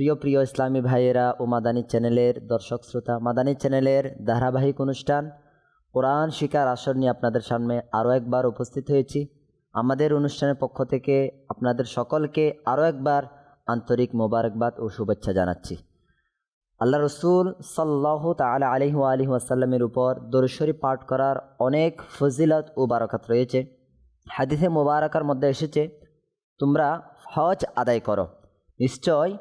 প্রিয় প্রিয় ইসলামী ভাইয়েরা ও মাদানী চ্যানেলের দর্শক শ্রোতা, মাদানী চ্যানেলের ধারাবাহিক অনুষ্ঠান কোরআন শিকার আসর নিয়ে আপনাদের সামনে আরও একবার উপস্থিত হয়েছি। আমাদের অনুষ্ঠানের পক্ষ থেকে আপনাদের সকলকে আরও একবার আন্তরিক মোবারকবাদ ও শুভেচ্ছা জানাচ্ছি। আল্লাহ রসুল সাল্লাহ তালা আলহি আলহি আসাল্লামের উপর দরশ্বরী পাঠ করার অনেক ফজিলত ও বারাকাত রয়েছে। হাদিসে মোবারকার মধ্যে এসেছে, তোমরা হজ আদায় করো। নিশ্চয়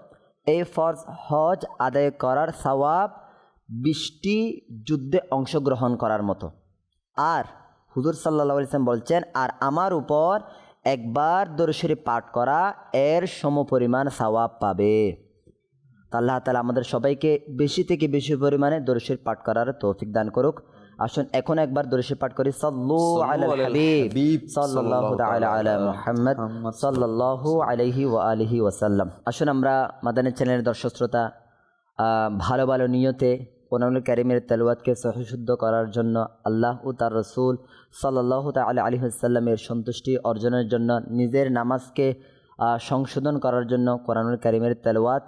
এই ফরজ হজ আদায় করার সওয়াব বৃষ্টি যুদ্ধে অংশগ্রহণ করার মতো। আর হুজুর সাল্লা ইসলাম বলছেন, আর আমার উপর একবার দরশরী পাঠ করা এর সমপরিমাণ সওয়াব পাবে। আল্লাহ তালা আমাদের সবাইকে বেশি থেকে বেশি পরিমাণে দরশির পাঠ করার তৌফিক দান করুক। আসুন এখন একবার দরশির পাঠ করি। সাল্লু আলা হাবিব। সাল্লাল্লাহু তাআলা আলা মুহাম্মদ। সাল্লাল্লাহু আলাইহি ওয়া আলিহি ওয়াসাল্লাম। আসুন আমরা মাদানী চ্যানেলের দর্শক শ্রোতা ভালো ভালো নিয়তে কোরআনুল কারিমের তেলাওয়াতকে সহিশুদ্ধ করার জন্য আল্লাহ ও তার রসুল সাল্লাহ তালা আলী সাল্লামের সন্তুষ্টি অর্জনের জন্য নিজের নামাজকে সংশোধন করার জন্য কোরআনুল কারিমের তেলাওয়াত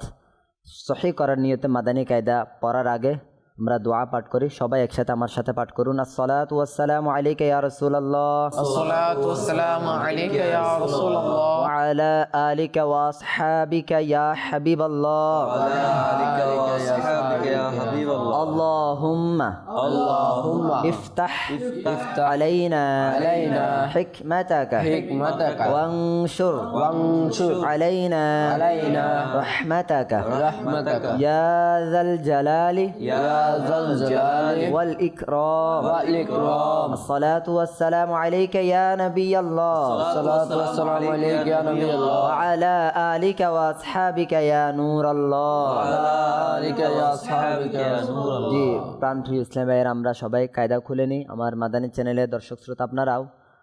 সহি করার নিয়তে মাদানী কায়দা পড়ার আগে আমরা দোয়া পাঠ করি সবাই একসাথে আমার সাথে পাঠ করুন আসসালাত ওয়াসসালামু আলাইকা ইয়া রাসূলুল্লাহ الصلاة والسلام عليك يا رسول الله وعلى آلك وأصحابك يا حبيب الله اللهم اللهم افتح علينا علينا حكمتك حكمتك وانشر وانشر علينا علينا رحمتك رحمتك يا ذا الجلال يا ذا الجلال والإكرام والإكرام الصلاة والسلام عليك يا نبي الله الصلاة والسلام عليك يا نبي الله وعلى آلك وأصحابك يا نور الله وعلى آلك يا أصحابك يا نور الله জি প্রাণপ্রিয় ইসলাম ভাইয়ের আমরা সবাই কায়দা খুলে নিই আমার মাদানী চ্যানেলে দর্শক শ্রোতা আপনারাও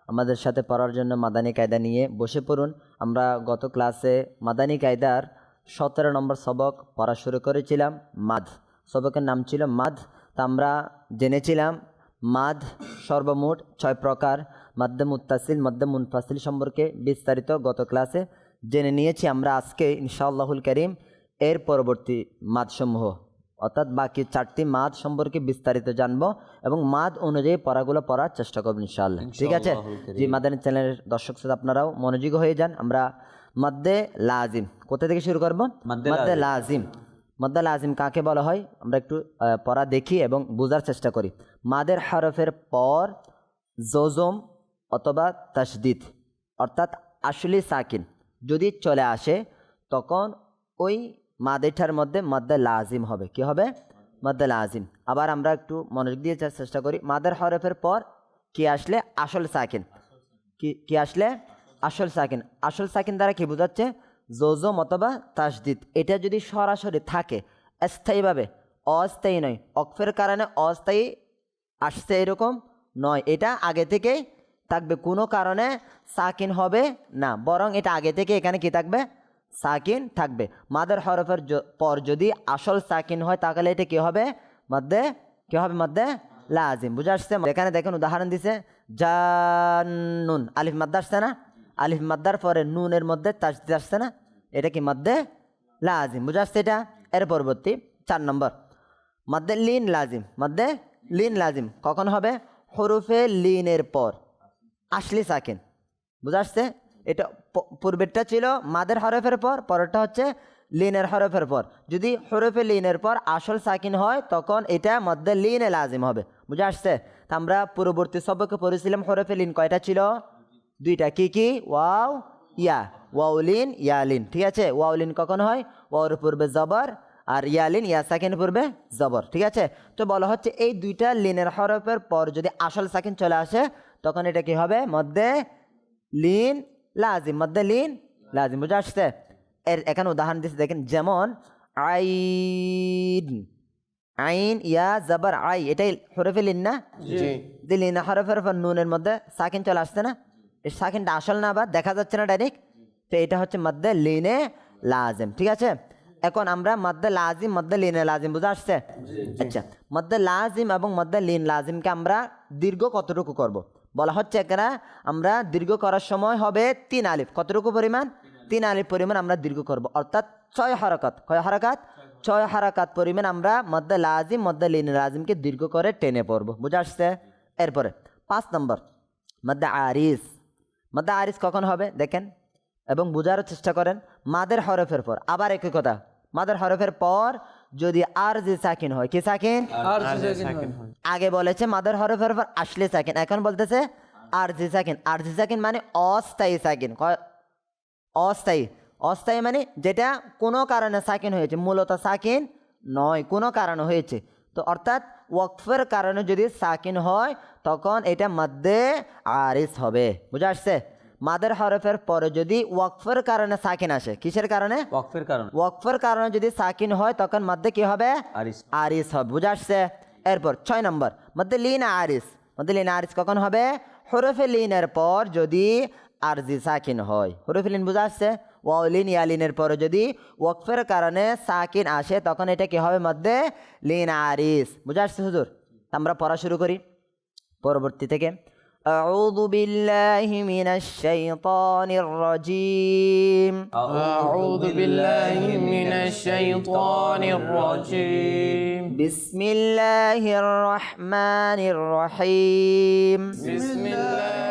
আমাদের সাথে পড়ার জন্য মাদানী কায়দা নিয়ে বসে পড়ুন আমরা গত ক্লাসে মাদানী কায়দার সতেরো নম্বর সবক পড়া শুরু করেছিলাম মাদ সবকের নাম ছিল মাদ। তা আমরা জেনেছিলাম মাদ সর্বমোট ছয় প্রকার মাদ্দে মুত্তাসিল মাদ্দে মুনফাসিল সম্পর্কে বিস্তারিত গত ক্লাসে জেনে নিয়েছি আমরা আজকে ইনশাআল্লাহুল করিম এর পরবর্তী মাদসমূহ। অর্থাৎ বাকি চারটি মাদ সম্পর্কে বিস্তারিত জানব এবং মাদ অনুযায়ী পড়াগুলো পড়ার চেষ্টা করব ইনশাআল্লাহ। ঠিক আছে? জি মাদানী চ্যানেলের দর্শক শ্রোতা আপনারাও মনোযোগী হয়ে যান। আমরা মদ্দে লাজিম কোথা থেকে শুরু করব? মদ্দে লাজিম। মদ্দে আজিম কাকে বলা হয়? আমরা একটু পড়া দেখি এবং বোঝার চেষ্টা করি। মাদের হরফের পর জোজম অথবা তসদিদ অর্থাৎ আসলি সাকিন। যদি চলে আসে, তখন ওই মাদেঠার মধ্যে মদ্দে লাজিম হবে। কি হবে? মদ্দে লাজিম আবার আমরা একটু মনোযোগ দিয়ে চেষ্টা করি। মাদের হরফের পর কি আসলে? আসল সাকিন। কি কি আসলে? আসল সাকিন। আসল সাকিন দ্বারা কি বোঝাচ্ছে? জোজম অথবা তাসদিদ। এটা যদি সরাসরি থাকে, স্থায়ীভাবে, অস্থায়ী নয়। অক্ষের কারণে অস্থায়ী আসছে এরকম নয়। এটা আগে থেকেই থাকবে। কোনো কারণে সাকিন হবে না। বরং এটা আগে থেকে এখানে কি থাকবে? সাকিন থাকবে। মাদের হরফের পর যদি আসল সাকিন হয়, তাহলে এটা কি হবে? মধ্যে কি হবে মধ্যে লাজিম। বুঝে আসছে? এখানে দেখেন উদাহরণ দিছে জানুন আলিফ মাদ্দা আসছে না? আলিফ মাদ্দার পরে নুনের মধ্যে তাসদিদ আসছে না? এটা কি মধ্যে লাজিম। বুঝে আসছে এটা? এর পরবর্তী চার নম্বর। মধ্যে লিন লাজিম। মধ্যে লিন লাজিম। কখন হবে? হরুফে লিনের পর। আসলি সাকিন। বুঝা আসছে এটা পূর্বেরটা ছিল মাদের হরফের পর, পরেরটা হচ্ছে লিনের হরফের পর। যদি হরফে লিনের পর আসল সাকিন হয়, তখন এটা মধ্যে লিনে লাজিম হবে। বুঝে আসছে আমরা পূর্ববর্তী সবকে পড়েছিলাম হরফে লিন কয়টা ছিল? দুইটা কি কি? ওয়াও ইয়া ওয়াউলিন ইয়ালিন ঠিক আছে? ওয়াউলিন কখন হয়? ওয়ার পূর্বে জবর আর ইয়ালিন ইয়া সাকিন পূর্বে জবর ঠিক আছে? তো বলা হচ্ছে এই দুইটা লিনের হরফের পর যদি আসল সাকিন চলে আসে তখন এটা কি হবে? মধ্যে লিন লাজিম মধ্যে লিন লাজিম বুঝে আসছে? এর এখানে উদাহরণ দিচ্ছে দেখেন যেমন আইন আইন ইয়া জাবার আই এটাই হরফে লিন না? জি। দিলি না হরফের পর নুনের মধ্যে সাকিন চলে আসছে না? এই সাকিনটা আসল না আবার দেখা যাচ্ছে না ডাইরেক্ট তো এটা হচ্ছে মধ্যে লিনে লাজিম ঠিক আছে? এখন আমরা মধ্যে লাজিম মধ্যে লিনে লাজিম বুঝে আসছে? আচ্ছা মধ্যে লাজিম এবং মধ্যে লিন লাজিমকে আমরা দীর্ঘ কতটুকু করব। বলা হচ্ছে এখানে আমরা দীর্ঘ করার সময় হবে তিন আলিফ। কতটুকু পরিমাণ? তিন আলিফ পরিমাণ আমরা দীর্ঘ করব। অর্থাৎ ছয় হরকত। কয় হরকাত? ছয় হারাকাত পরিমাণ আমরা মধ্যে লাজিম মধ্যে লিন লাজিমকে দীর্ঘ করে টেনে পড়ব। বুঝে আসছে? এরপরে পাঁচ নম্বর মধ্যে আরিস। মধ্যে আরিস কখন হবে? দেখেন। এবং বোঝারও চেষ্টা করেন মাদের হরফের পর। আবার একই কথা মাদের হরফের পর যদি আর যে সাকিন হয় কি সাকিন? আর আগে বলেছে মাদের হরফের পর আসলে সাকিন এখন বলতেছে আর জি সাকিন। আর জি সাকিন মানে অস্থায়ী সাকিন। কয়- অস্থায়ী। অস্থায়ী মানে যেটা কোনো কারণে সাকিন হয়েছে মূলত সাকিন নয় কোনো কারণে হয়েছে। তো অর্থাৎ ওয়াকফের কারণে যদি সাকিন হয় তখন এটা মধ্যে আরিস হবে। বুঝে আসছে? মাদের হরফের পরে যদি ওয়াকফের কারণে সাকিন আসে কিসের কারণে? ওয়াকফের কারণ। ওয়াকফের কারণে যদি সাকিন হয় তখন মধ্যে কি হবে? আরিস। আরিস হবে। বুঝে আসছে? এরপর ছয় নম্বর মধ্যে লিন আরিস। মধ্যে লিন আরিস কখন হবে? হরফে লিনের পর যদি আরজি সাকিন হয়। হরফে লিন বুঝে আসছে? ওয়ালিন ইয়ালিনের পরে যদি ওয়াকফের কারণে সাকিন আসে তখন এটা কি হবে মধ্যে লিন আরিস বুঝে আসছে হুজুর আমরা পড়া শুরু করি পরবর্তী থেকে أعوذ بالله من الشيطان الرجيم أعوذ بالله من الشيطان الرجيم بسم الله الرحمن الرحيم بسم الله الرحمن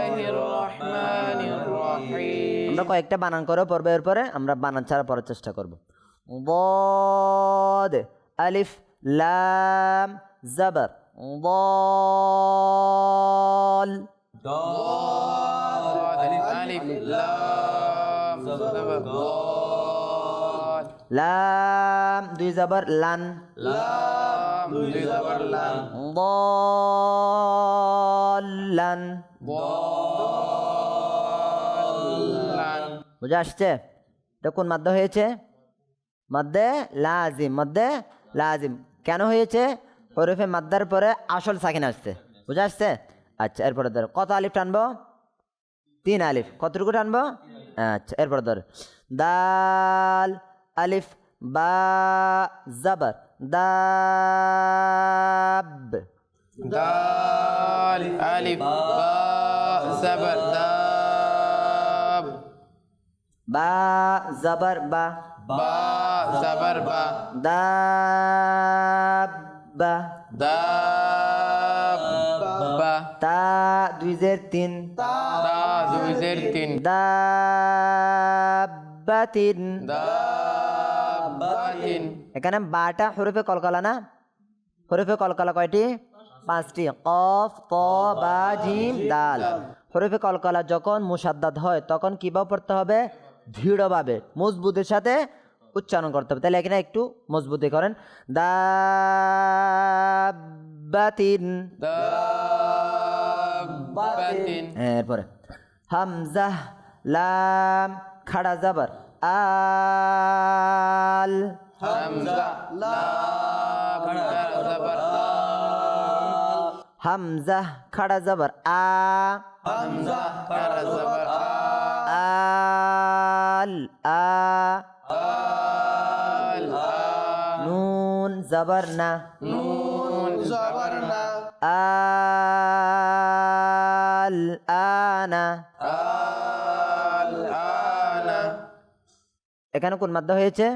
আমরা কয়েকটা বানান করো পড়বে এরপরে আমরা বানান ছাড়া পড়ার চেষ্টা করব। বদ আলিফ লাম জাবর। ضال লাম দুই জাবর লান। লাম দুই লান। বল বুঝে আসছে? এটা কোন মাদ্দা হয়েছে? মধ্যে লাজিম মধ্যে লাজিম। কেন হয়েছে? হরফে মাদ্দার পরে আসল সাকিন আসছে। বুঝে আসছে? আচ্ছা এরপরে ধর। কত আলিফ টানবো? তিন আলিফ। কতটুকু টানবো? আচ্ছা এরপরে ধর। দাল, আলিফ, বা, জাবর। দাব। দাল, আলিফ, বা, জাবর। দাব বা জবর বা বা জবর বা দাব্বা দাব্বা তা দুই জের তিন তা দুই জের তিন দাব্বাতিন তিন এখানে বাটা হরফে কলকালা না? হরফে কলকালা কয়টি? পাঁচটি। কফ ক বা জিম দাল। হরফে কলকলা যখন মুসাদ্দাদ হয় তখন কীভাবে পড়তে হবে? দৃঢ়ভাবে মজবুতের সাথে উচ্চারণ করতে হবে। তাহলে এখানে একটু মজবুতি করেন। দাবাতিন হ্যাঁ, এরপরে। হামজা লাম খাড়া জাবার। আল। হামজা খাড়া জবর। হামজা খাড়া জাবার। আ। হামজা খাড়া জবর। আল আ নুন জাবার না নুন জবর না আল আনা আল আনা। এখানে কোন মাদ্দা হয়েছে?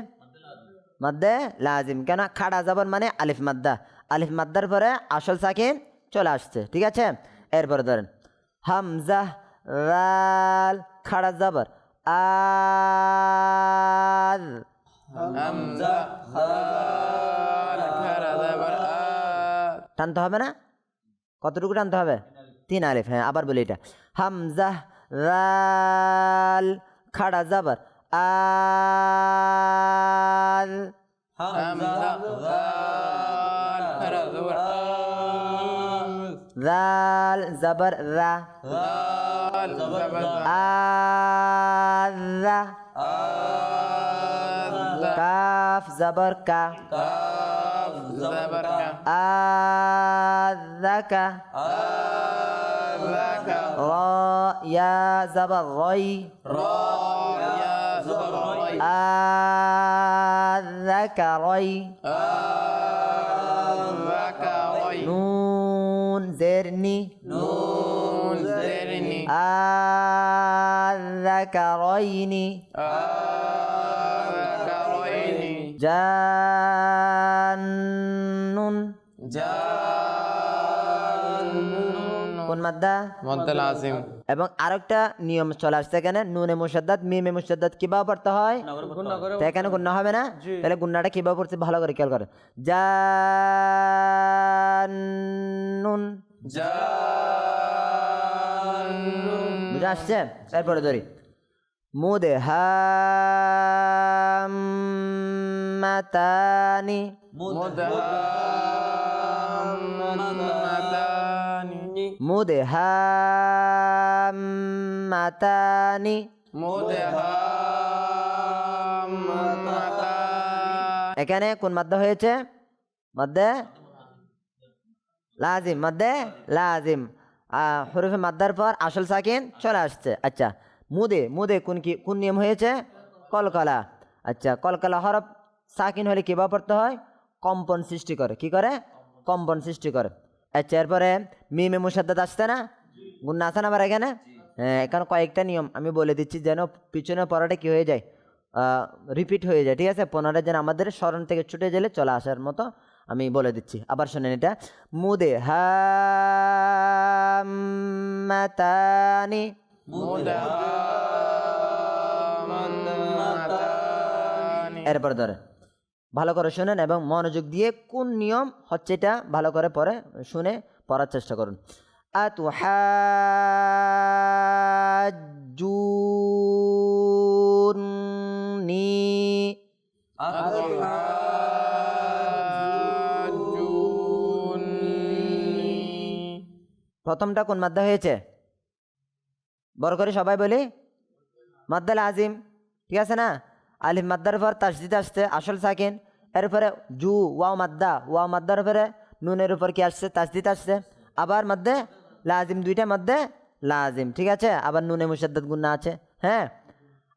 মাদ্দে লাজিম। কেন খাড়া যাবার মানে আলিফ মাদ্দা। আলিফ মাদ্দার পরে আসল সাকিন চলে আসছে ঠিক আছে? এরপরে ধরেন হামজা রাল খাড়া যাবার আল হামজা লাম খাড়া জবর আ টানতে হবে না? কতটুকু টানতে হবে? তিন আলিফ হ্যাঁ আবার বলি এটা। হামজা রাল খাড়া যাবার আল হামজা লাম খাড়া জবর। ذال زبر ذا. ذال زبر ذا. آذ آذ كاف زبر كا كاف زبر كا آذك آذك را يا زبر ري را يا زبر ري. آذك ري آذك ري. نون জেরনি نون زرني আযাকা রইনি ذاك ريني জান্নুন جان কোন মাদ্দা مد العظيم এবং আরেকটা নিয়ম চলে আসছে এখানে নুনে মুসাদ্দাদ মিমে মুসাদ্দাদ কিভাবে পড়তে হয় তো এখানে গুন্না হবে না তাহলে গুন্নাটা কিভাবে পড়ছে ভালো করে খেয়াল করে জান্নুন جان বুঝে আসছে? তারপরে ধরি। মুদহাম্মাতানি। মুদহাম্মাতানি। মাতানি মুদহাম্মাতানি। এখানে কোন মাদ্দা হয়েছে? মাদ্দা লাজিম মধ্যে লাজিম। হরফে মাদ্দার পর আসল সাকিন চলে আসছে। আচ্ছা মুদে মুদে কোন কি, কোন নিয়ম হয়েছে? কলকলা। আচ্ছা কলকলা হরফ সাকিন হলে কীভাবে পড়তে হয়? কম্পন সৃষ্টি করে। কি করে? কম্পন সৃষ্টি করে। আচ্ছা এরপরে মিমে মুসাদ্দাদ আসছে না? গুন্না আছে না আবার এখানে? হ্যাঁ এখানে কয়েকটা নিয়ম আমি বলে দিচ্ছি যেন পিছনে পড়াটা কি হয়ে যায়? রিপিট হয়ে যায়। ঠিক আছে? পুনরায় যেন আমাদের স্মরণ থেকে ছুটে গেলে চলে আসার মতো আমি বলে দিচ্ছি। আবার শোনেন এটা। মুদে হামাতানি এরপর ধরে। ভালো করে শোনেন এবং মনোযোগ দিয়ে কোন নিয়ম হচ্ছে এটা ভালো করে পরে শুনে পড়ার চেষ্টা করুন। আতু নি আতু প্রথমটা কোন মাদ্দা হয়েছে? বড় করে সবাই বলি। মাদ্দাল আজিম, ঠিক আছে না? আলিফ মাদ্দার পর তাসদিদ আসছে, আসল সাকিন। এরপরে জু, ওয়াও মাদ্দা, ওয়াও মাদ্দার উপরে নুনের উপর কি আসছে? তাসদিদ আসছে। আবার মধ্যে লাজিম দুইটা মধ্যে লাজিম ঠিক আছে? আবার নুনে মুসাদ্দাদ গুন্না আছে হ্যাঁ?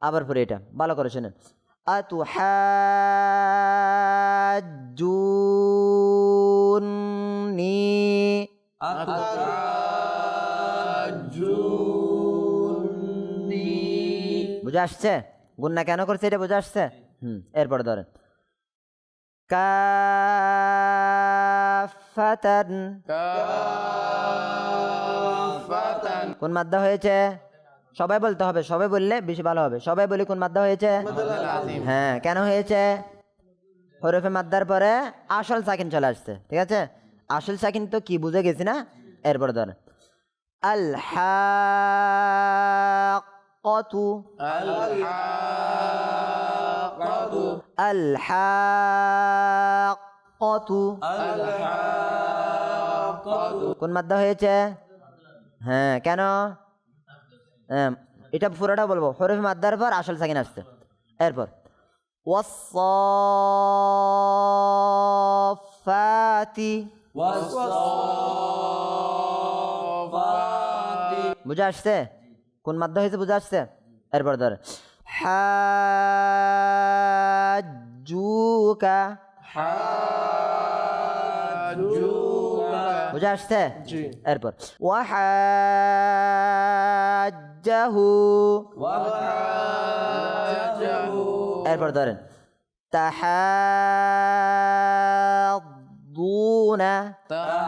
আবার পরে এটা, ভালো করে শুনেন। আতু হাজুনি বুঝে আসছে? গুন্না কেন করছে এটা বুঝে আসছে? হুম এরপর ধরেন। কোন মাদ্দা হয়েছে? সবাই বলতে হবে সবাই বললে বেশি ভালো হবে। সবাই বলি কোন মাদ্দা হয়েছে? হ্যাঁ কেন হয়েছে? হরফে মাদ্দার পরে আসল সাকিন চলে আসছে ঠিক আছে? আসল সাকিন তো কি বুঝে গেছি না? এরপর ধর আল্লাহ الحاقة আল হাক্কাতু الحاقة কোন মাদ্দা হয়েছে হ্যাঁ কেন হ্যাঁ এটা পুরোটা বলবো হরফ মাদ্দার পর আসল সাকিন আসছে এরপর ওয়াসফাতি والصافات বুঝে আসছে কোন মাদ্দা হয়েছে বুঝে আসছে এরপর ধর হাজুকা حاجوك বুঝে আসছে জি। এরপর ওয়াহাজাহু وحاجه এরপর ধরেন তাহাদুনা تحدون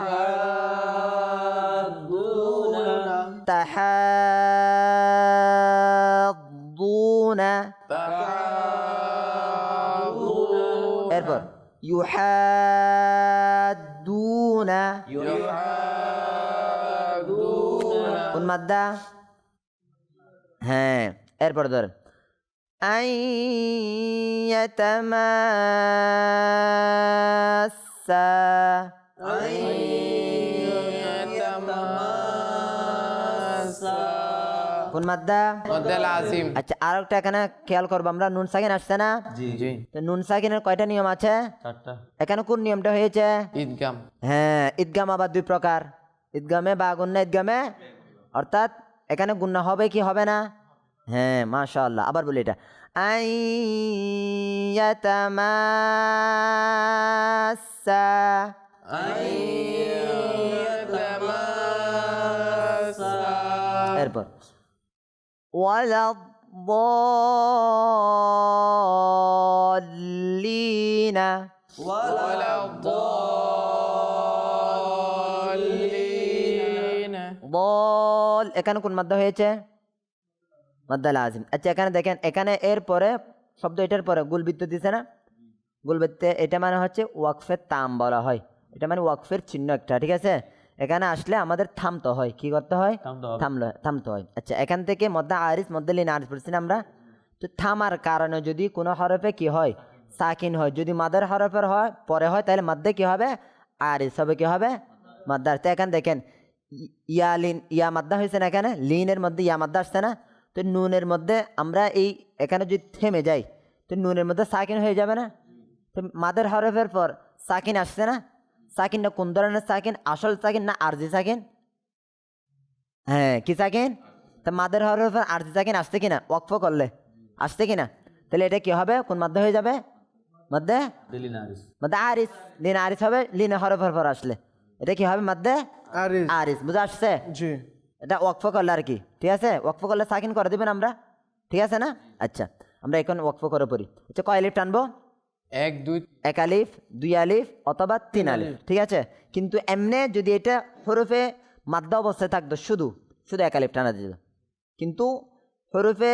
তাহাদুনা এরপর ইউহাদুনা ইউহাদুনা কোন মাদ্দা হ্যাঁ এরপর ধর আইয়াতামাসা আইয়া কোন মাদ্দা? আচ্ছা আর একটা এখানে খেয়াল করব আমরা। নুন সাকিন আসছে না? জি। জি। তো নুন সাকিনের কয়টা নিয়ম আছে? চারটা। এখানে কোন নিয়মটা হয়েছে? ঈদগাম। হ্যাঁ ঈদগাম আবার দুই প্রকার। ঈদগামে বা গুন্না ঈদগামে অর্থাৎ এখানে গুন্না হবে কি হবে না? হ্যাঁ মাশাআল্লাহ আবার বলি এটা। আইয়াতামাসা। এরপর। ওয়ালাদ্দাল্লিনা ولا الضالين বল এখানে কোন মাদ্দা হয়েছে মাদ্দা লাজিম আচ্ছা এখানে দেখেন এখানে এর পরে শব্দ এটার পরে গুলবৃত্ত দিছে না গুলবৃত্তে এটা মানে হচ্ছে ওয়াকফের তাম বলা হয় এটা মানে ওয়াকফের চিহ্ন একটা ঠিক আছে এখানে আসলে আমাদের থামতে হয়। কি করতে হয়। থামলে থামতে হয়। আচ্ছা এখান থেকে মদ্দা আরিস মদ্দা লিন আরিস পড়ছি না আমরা। তো থামার কারণে যদি কোনো হরফে কি হয়? সাকিন হয়। যদি মাদার হরফের হয় পরে হয় তাহলে মাদ্দে কি হবে? আরিস হবে কি হবে? মাদ্দার তো এখানে দেখেন ইয়া লিন ইয়া মাদ্দা হয়েছে না এখানে? লিনের মধ্যে ইয়া মাদ্দা আসছে না? তো নুনের মধ্যে আমরা এই এখানে যদি থেমে যাই তো নুনের মধ্যে সাকিন হয়ে যাবে না? তো মাদের হরফের পর সাকিন আসছে না? সাকিনটা কোন ধরনের সাকিন? আসল সাকিন না আরজি সাকিন? হ্যাঁ কি সাকিন? তা মাদের হরফের আরজি সাকিন আসছে কিনা? ওয়াকফ করলে। আসছে কিনা? তাহলে এটা কি হবে? কোন মাধ্যমে হয়ে যাবে? মধ্যে মধ্যে আরিস। লিন আরিস হবে লিন হরফের পর আসলে। এটা কি হবে মধ্যে আরিস। আরিস বুঝে আসছে? জি। এটা ওয়াকফ করলে আর কি ঠিক আছে? ওয়াকফ করলে সাকিন করে দেবেন আমরা ঠিক আছে না? আচ্ছা আমরা এখন ওয়াকফ করে পড়ি। আচ্ছা কয় আলিফ টানবো এক দুই এক আলিফ দুই আলিফ অথবা তিন আলিফ ঠিক আছে? কিন্তু এমনে যদি এটা হরফে মাদ্দা অবস্থায় থাকতো শুধু শুধু এক আলিফ টানা দিত। কিন্তু হরফে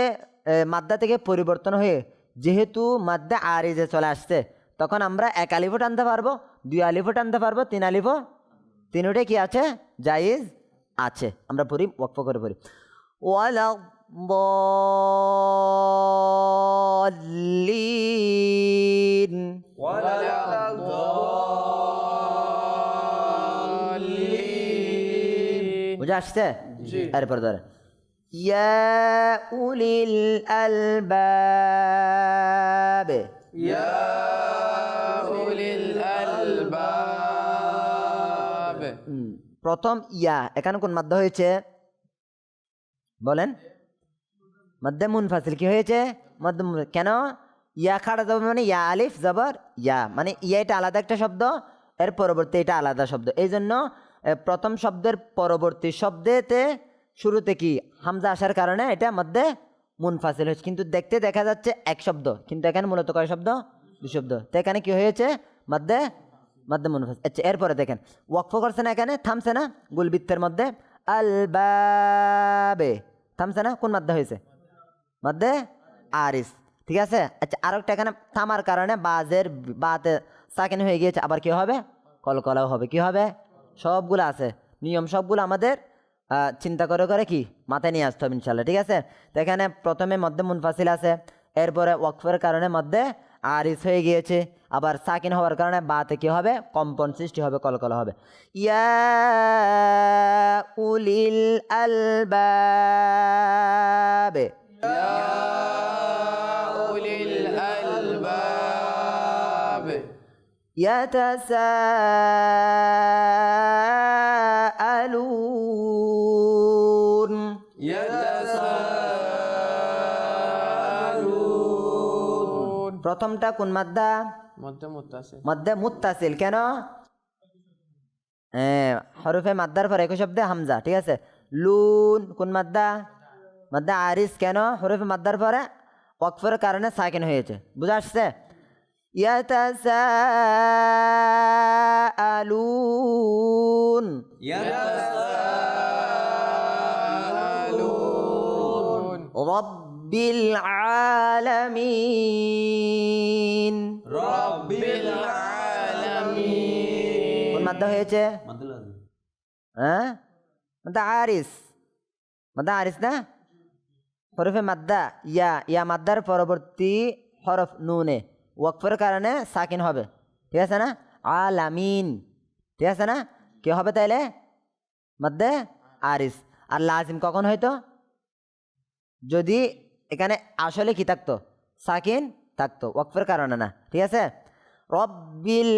মাদ্দা থেকে পরিবর্তন হয়ে যেহেতু মাদ্দা আর যে চলে আসছে তখন আমরা এক আলিফও টানতে পারব দুই আলিফও টানতে পারব তিন আলিফও তিনটাই কি আছে? জায়েজ আছে। আমরা পড়ি ওয়াকফ করে পড়ি। ওয়ালা বুঝে আসছে এরপর ধরে ইয়া উলিল আলবাবে উলিল আলবাব প্রথম ইয়া এখানে কোন মাদ্দা হয়েছে বলেন মধ্যে মুনফাসিল কি হয়েছে মধ্যে মুন- কেন ইয়া খাড়া যাবে মানে ইয়া আলিফ জবর ইয়া মানে ইয়া এটা আলাদা একটা শব্দ এর পরবর্তী এটা আলাদা শব্দ এই জন্য প্রথম শব্দের পরবর্তী শব্দেতে শুরুতে কি? হামজা আসার কারণে এটা মধ্যে মুনফাসিল হয়েছে। কিন্তু দেখতে দেখা যাচ্ছে এক শব্দ। কিন্তু এখানে মূলত কয় শব্দ? দুই শব্দ। তো এখানে কি হয়েছে? মধ্যে মধ্যে মুনফাস আচ্ছা এরপরে দেখেন। ওয়াকফ করছে না এখানে? থামছে না? গুলবৃত্তের মধ্যে। আলবাবে থামছে না? কোন মাধ্যমে হয়েছে? মধ্যে আরিস। ঠিক আছে? আচ্ছা আর একটা এখানে থামার কারণে বাজের বাতে সাকিন হয়ে গিয়েছে। আবার কি হবে? কলকলাও হবে। কি হবে? সবগুলো আছে। নিয়ম সবগুলো আমাদের চিন্তা করে করে কি? মাথায় নিয়ে আসতে হবে ইনশাল্লাহ ঠিক আছে? তো এখানে প্রথমে মধ্যে মুনফাসিল আছে, এরপরে ওয়াকফের কারণে মধ্যে আরিস হয়ে গিয়েছে, আবার সাকিন হওয়ার কারণে বাতে কি হবে? কম্পন সৃষ্টি হবে, কলকলা হবে। ইয়া উলিল আলবাবে। يتساءلون ইয়াতাসালুন প্রথমটা কোন মাদ্দা মধ্যে মুত্তাসিল মধ্যে মুত্তাসিল কেন হ্যাঁ হরফে মাদ্দার পর একই শব্দে হামজা ঠিক আছে লুন কোন মাদ্দা মাদ্দা আরিস কেন হরফে মাদ্দার পরে ওয়াকফের কারণে সাকিন হয়েছে বুঝা আসছে ইয়াতাসাআলুন রব্বিল আলামিন রব্বিল আলামিন কোন মাদ্দা হয়েছে হ্যাঁ মাদ্দা আরিস মাদ্দা আরিস না হরফে মাদ্দা ইয়া ইয়া মাদ্দার পরবর্তী হরফ নুনে ওয়াকফের কারণে সাকিন হবে। ঠিক আছে না? আলামিন। ঠিক আছে না? কে হবে তাইলে? মধ্যে আরিস। আর লাজিম কখন হয়তো যদি এখানে আসলে কি থাকতো? সাকিন থাকতো ওয়াকফের কারণে না। ঠিক আছে? রব্বিল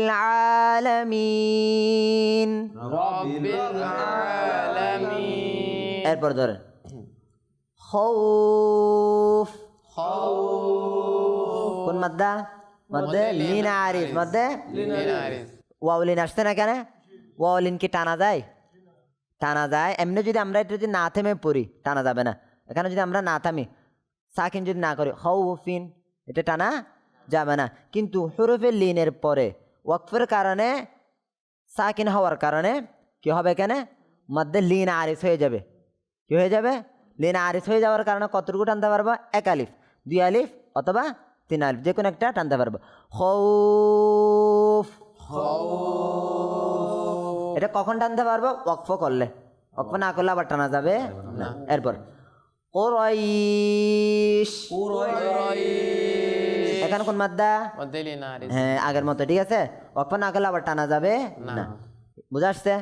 আলামিন। রব্বিল আলামিন এরপর ধরেন খৌফ। কোন মাদ্দা? মধ্যে লিন আরিফ মধ্যে ওয়াউলিন আসছে না কেন? ওয়াউলিন কি টানা যায়? টানা যায়? এমনি যদি আমরা এটা যদি না থেমে পড়ি টানা যাবে না। এখানে যদি আমরা না থামি সাকিন যদি না করি হৌফিন এটা টানা যাবে না। কিন্তু হরফে লিনের পরে ওয়াকফের কারণে সাকিন হওয়ার কারণে কি হবে এখানে? মধ্যে লিন আরিস হয়ে যাবে। কি হয়ে যাবে? লিন আরিস হয়ে যাওয়ার কারণে কতটুকু টানতে পারব? এক আলিফ দুই আলিফ অথবা তিন আলিফ যে কোনো একটা টানতে পারব। খৌফ। এটা কখন টানতে পারব? ওয়াকফ করলে। ওয়াকফ না করলে আবার টানা যাবে? না। এরপর। কোরাইশ। এখানে কোন মাদ্দা? হ্যাঁ আগের মতো ঠিক আছে? ওয়াকফ না করলে আবার টানা যাবে? না। বুঝে আসছে?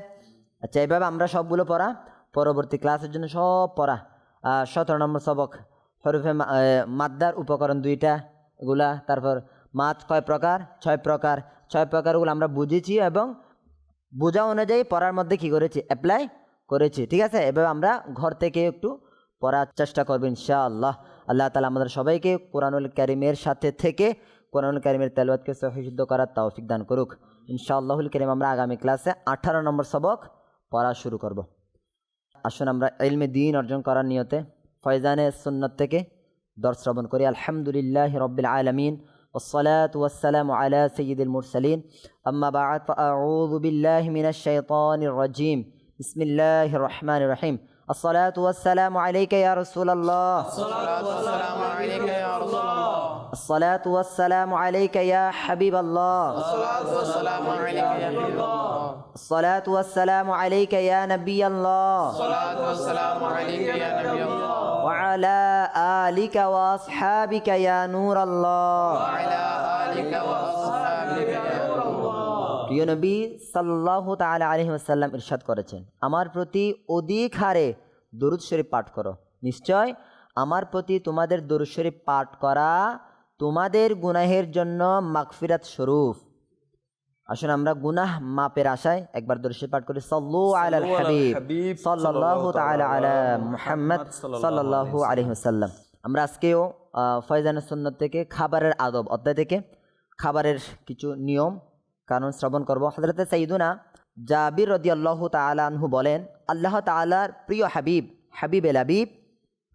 আচ্ছা এইভাবে আমরা সবগুলো পড়া। পরবর্তী ক্লাসের জন্য সব পড়া। আহ, সতেরো নম্বর সবক হরফে মাদ্দার উপকরণ দুইটা। এগুলা তারপর মাছ কয় প্রকার? ছয় প্রকার। ছয় প্রকারগুলো আমরা বুঝেছি এবং বোঝা অনুযায়ী পড়ার মধ্যে কি করেছি? অ্যাপ্লাই করেছি। ঠিক আছে? এভাবে আমরা ঘর থেকে একটু পড়ার চেষ্টা করব ইনশাআল্লাহ। আল্লাহ তালা আমাদের সবাইকে কোরআনুল করিমের সাথে থেকে কোরআনুল করিমের তেলওয়াতকে সহিশুদ্ধ করার তৌফিক দান করুক। ইনশাআল্লাহুল করিম, আমরা আগামী ক্লাসে আঠারো নম্বর সবক পড়া শুরু করব। আসুন আমরা ইলমে দিন অর্জন করার নিয়তে, ফয়জানে সুন্নত থেকে درس ربنا كوريا. الحمد لله رب العالمين والصلاة والسلام على سيد المرسلين. أما بعد فأعوذ بالله من الشيطان الرجيم. بسم الله الرحمن الرحيم. الصلاة والسلام عليك يا رسول الله. الصلاة والسلام عليك يا رسول الله. الصلاة والسلام عليك يا حبيب الله. الصلاة والسلام عليك يا حبيب الله. الصلاة والسلام عليك يا نبي الله. الصلاة والسلام عليك يا نبي الله. وعلى آلك وأصحابك يا نور الله وعلى آلك وأصحابك يا نور الله প্রিয় নবী সাল্লাহ তালা আলহি আসাল্লাম ইরশাদ করেছেন আমার প্রতি অধিক হারে দরুদ শরীফ পাঠ করো নিশ্চয় আমার প্রতি তোমাদের দরুদ শরীফ পাঠ করা তোমাদের গুনাহের জন্য মাগফিরাত স্বরূপ আসুন আমরা গুনাহ মাপের আশায় একবার দরুদ পাঠ করি। সাল্লু আলাল হাবিব। সাল্লাল্লাহু তাআলা আলা মুহাম্মদ সাল্লাল্লাহু আলাইহি ওয়াসাল্লাম। আমরা আজকেও ফয়জান সুন্নত থেকে খাবারের আদব অধ্যায় থেকে খাবারের কিছু নিয়ম কারণ শ্রবণ করব। হজরতে সাইদুনা জাবির রদি আল্লাহ আনহু বলেন আল্লাহ তালার প্রিয় হাবিব হাবিব এল হাবিব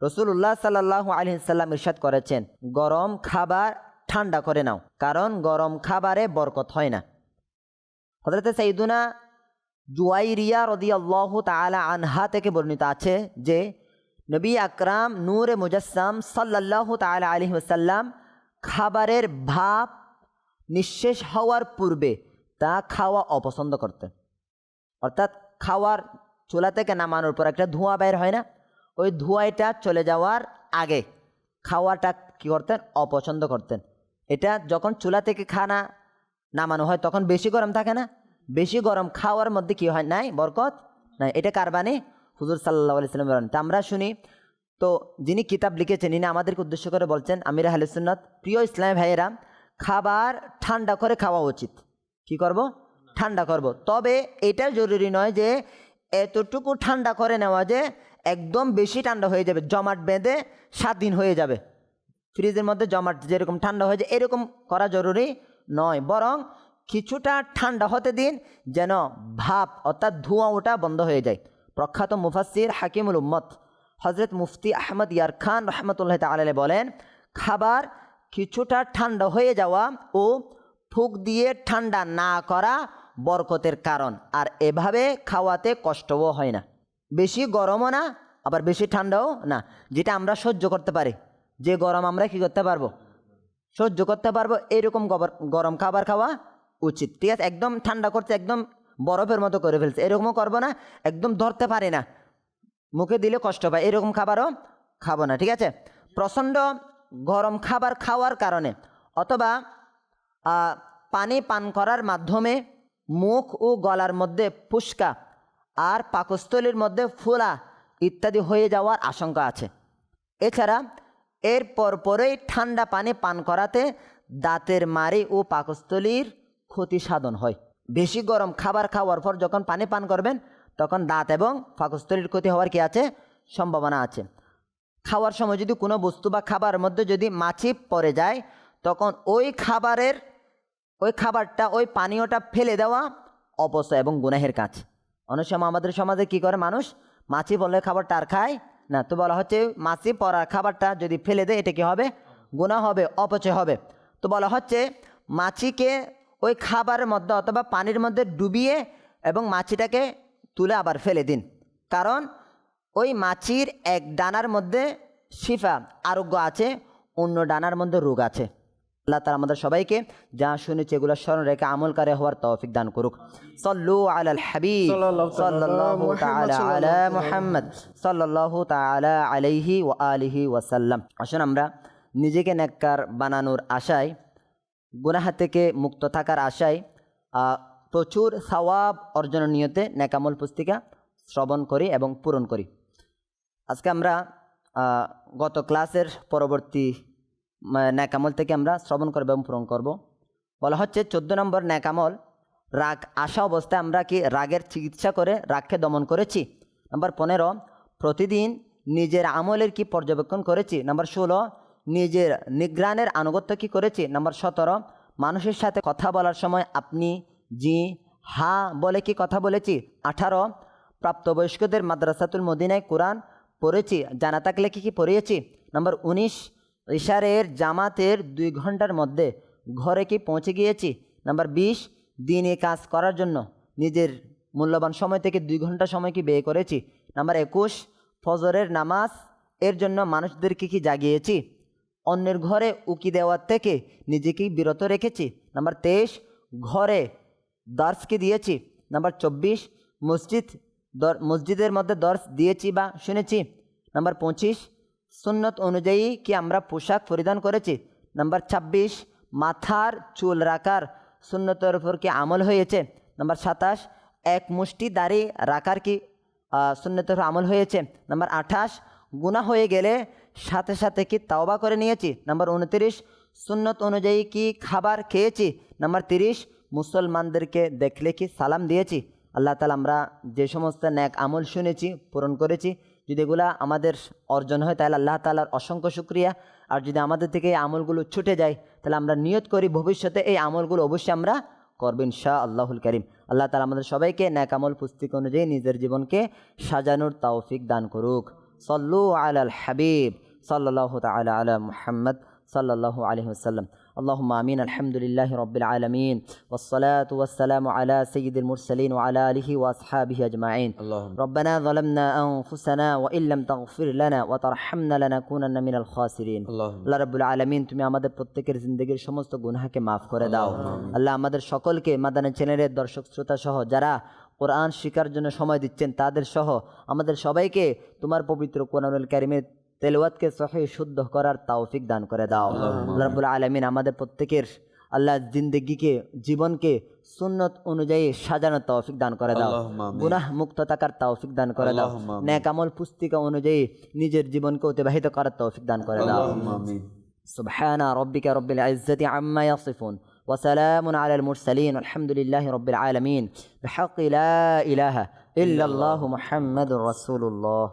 রসুল্লাহ সাল্লাহ আলহিসাল্লাম ইরশাদ করেছেন গরম খাবার ঠান্ডা করে নাও কারণ গরম খাবারে বরকত হয় না। হজরতে সাইদুনা জুয়াইরিয়া রদি আল্লাহ তালা আনহা থেকে বর্ণিত আছে যে, নবী আকরাম নূরে মুজাসসাম সাল্লাহ তালা আলহি ওসাল্লাম খাবারের ভাব নিঃশেষ হওয়ার পূর্বে তা খাওয়া অপছন্দ করতেন। অর্থাৎ খাওয়ার চুলা থেকে নামানোর পর একটা ধোঁয়া বের হয় না? ওই ধোঁয়াটা চলে যাওয়ার আগে খাওয়াটা কী করতেন? অপছন্দ করতেন। এটা যখন চুলা থেকে খানা নামানো হয় তখন বেশি গরম থাকে না? বেশি গরম খাওয়ার মধ্যে কি হয়? নাই, বরকত নাই। এটা কার বাণী? হুজুর সাল্লাহ আলাইসাল্লাম বলেন তা আমরা শুনি, তো যিনি কিতাব লিখেছেন, ইনি আমাদেরকে উদ্দেশ্য করে বলছেন, আমির হালিসুন্নত প্রিয় ইসলামী ভাইয়েরা, খাবার ঠান্ডা করে খাওয়া উচিত। কি করব? ঠান্ডা করব। তবে এটা জরুরি নয় যে, এতটুকু ঠান্ডা করে নেওয়া যে, একদম বেশি ঠান্ডা হয়ে যাবে। জমাট বেঁধে সাত দিন হয়ে যাবে। ফ্রিজের মধ্যে জমাট যেরকম ঠান্ডা হয়ে যায়, এরকম করা জরুরি নয়। বরং কিছুটা ঠান্ডা হতে দিন, যেন ভাপ অর্থাৎ ধোঁয়া ওটা বন্ধ হয়ে যায়। প্রখ্যাত মুফাসির হাকিমুল উম্মত হজরত মুফতি আহমদ ইয়ার খান রহমতুল্লাহ তালে বলেন, খাবার কিছুটা ঠান্ডা হয়ে যাওয়া ও ফুক দিয়ে ঠান্ডা না করা বরকতের কারণ, আর এভাবে খাওয়াতে কষ্টও হয় না। বেশি গরমও না, আবার বেশি ঠান্ডাও না, যেটা আমরা সহ্য করতে পারি। যে গরম আমরা কি করতে পারব? সহ্য করতে পারব এরকম গরম খাবার খাওয়া উচিত। ঠিক আছে? একদম ঠান্ডা করছে, একদম বরফের মতো করে ফেলছে। এরকমও করব না, একদম ধরতে পারি না। মুখে দিলে কষ্ট পায়। এরকম খাবারও খাব না, ঠিক আছে? প্রচণ্ড গরম খাবার খাওয়ার কারণে অথবা পানি পান করার মাধ্যমে মুখ ও গলার মধ্যে ফুসকা আর পাকস্থলীর মধ্যে ফোলা ইত্যাদি হয়ে যাওয়ার আশঙ্কা আছে। এছাড়া এর পরপরই ঠান্ডা পানি পান করাতে দাঁতের মারি ও পাকস্থলীর ক্ষতি সাধন হয়। বেশি গরম খাবার খাওয়ার পর যখন পানি পান করবেন, তখন দাঁত এবং পাকস্থলীর ক্ষতি হওয়ার কি আছে? সম্ভাবনা আছে। খাওয়ার সময় যদি কোনো বস্তু বা খাবারের মধ্যে যদি মাছি পড়ে যায়, তখন ওই খাবারের, ওই খাবারটা, ওই পানীয়টা ফেলে দেওয়া অপচয় এবং গুনাহের কাজ। অনেক সময় আমাদের সমাজে কি করে মানুষ? মাছি বললে খাবারটা আর খায় না। তো বলা হচ্ছে মাছি পড়ার খাবারটা যদি ফেলে দেয়, এটা কি হবে? গুনাহ হবে, অপচয় হবে। তো বলা হচ্ছে মাছিকে ওই খাবারের মধ্যে অথবা পানির মধ্যে ডুবিয়ে এবং মাছিটাকে তুলে আবার ফেলে দিন। কারণ ওই মাছির এক ডানার মধ্যে শিফা আরোগ্য আছে অন্য ডানার মধ্যে রোগ আছে। আল্লাহ তালা আমাদের সবাইকে যা শুনেছি এগুলো স্মরণ রেখে আমল আমলকারে হওয়ার তৌফিক দান করুক। সল্লু আলাল হাবিব সাল্লাল্লাহু তাআলা আলা মুহাম্মদ সাল্লাল্লাহু তাআলা আলাইহি ওয়া আলিহি ওয়াসাল্লাম। আসুন আমরা নিজেকে নেককার বানানোর আশায় গুনাহা থেকে মুক্ত থাকার আশায় প্রচুর সওয়াব অর্জনের নিয়তে নেকামল পুস্তিকা শ্রবণ করি এবং পূরণ করি। আজকে আমরা গত ক্লাসের পরবর্তী ন্যাকামল থেকে আমরা শ্রবণ করব এবং পূরণ করব। বলা হচ্ছে চোদ্দ নম্বর ন্যাকামল রাগ আসা অবস্থায় আমরা কি রাগের চিকিৎসা করে রাগকে দমন করেছি? নাম্বার পনেরো, প্রতিদিন নিজের আমলের কি পর্যবেক্ষণ করেছি? নাম্বার ষোলো নিজের নিগ্রানের আনুগত্য কি করেছি? নাম্বার সতেরো, মানুষের সাথে কথা বলার সময় আপনি জি, হা বলে কি কথা বলেছি? আঠারো, প্রাপ্তবয়স্কদের মাদ্রাসাতুল মদিনায় কোরআন পড়েছি, জানা থাকলে কি কি পড়িয়েছি? নাম্বার উনিশ, ইশারের জামাতের দুই ঘণ্টার মধ্যে ঘরে কি পৌঁছে গিয়েছি? নাম্বার বিশ, দিনে কাজ করার জন্য নিজের মূল্যবান সময় থেকে দুই ঘণ্টা সময় কি ব্যয় করেছি? নাম্বার একুশ, ফজরের নামাজ এর জন্য মানুষদেরকে কি জাগিয়েছি? অন্যের ঘরে উকি দেওয়ার থেকে নিজেকেই বিরত রেখেছি। নাম্বার তেইশ, ঘরে দর্শকে দিয়েছি। নাম্বার চব্বিশ, মসজিদ দর- মসজিদের মধ্যে দর্শ দিয়েছি বা শুনেছি। নাম্বার পঁচিশ, সুন্নত অনুযায়ী কি আমরা পোশাক পরিধান করেছি? নাম্বার ছাব্বিশ, মাথার চুল রাখার সুন্নতের উপর কি আমল হয়েছে? নাম্বার সাতাশ, এক মুষ্টি দাড়ি রাখার কি সুন্নতের আমল হয়েছে? নাম্বার আঠাশ, গুনাহ হয়ে গেলে সাথে সাথে কি তাওবা করে নিয়েছি? নাম্বার উনত্রিশ, সুন্নত অনুযায়ী কি খাবার খেয়েছি? নাম্বার তিরিশ, মুসলমানদেরকে দেখলে কি সালাম দিয়েছি? আল্লাহ তালা আমরা যে সমস্ত ন্যাক আমল শুনেছি, পূরণ করেছি, যদি এগুলা আমাদের অর্জন হয়, তাহলে আল্লাহ তালার অসংখ্য শুক্রিয়া। আর যদি আমাদের থেকে এই আমলগুলো ছুটে যায়, তাহলে আমরা নিয়ত করি ভবিষ্যতে এই আমলগুলো অবশ্যই আমরা করবেন শাহ আল্লাহুল করিম। আল্লাহ তালা আমাদের সবাইকে ন্যাক আমল পুস্তিক অনুযায়ী নিজের জীবনকে সাজানোর তৌফিক দান করুক। সল্লু আল হাবিব। সাল্লাহ তালা আলা মুহাম্মদ সাল্লাল্লাহু আলাইহি ওয়াসাল্লাম اللهم آمين الحمد لله رب العالمين والصلاة والسلام على سيد المرسلين وعلى آله وأصحابه أجمعين اللهم ربنا ظلمنا أنفسنا وإن لم تغفر لنا وترحمنا لنكونن من الخاسرين اللهم আল্লাহ রাব্বুল আলামিন তুমি আমাদের প্রত্যেকের জিন্দগির সমস্ত গুনাহকে মাফ করে দাও আল্লাহ আমাদের সকলকে মাদানী চ্যানেলের দর্শক শ্রোতা সহ যারা কোরআন শিকার জন্য সময় দিচ্ছেন তাদের সহ আমাদের সবাইকে তোমার পবিত্র কোরআনুল কারিমের তেলাওয়াতকে সহি শুদ্ধ করার তৌফিক দান করে দাও আল্লাহ রাব্বুল আলামিন আমাদের প্রত্যেকের আল্লাহ জিন্দগিকে জীবনকে সুন্নত অনুযায়ী সাজানোর তৌফিক দান করে দাও আল্লাহুম্মা আমিন। গুনাহ মুক্ত থাকার তৌফিক দান করে দাও আল্লাহুম্মা আমিন। ন্যাক আমল পুস্তিকা অনুযায়ী নিজের জীবনকে অতিবাহিত করার তৌফিক দান করে দাও اللهم آمين سبحان ربك رب العزة عما يصفون وسلام على المرسلين والحمد لله رب العالمين بحق لا إله إلا الله محمد رسول الله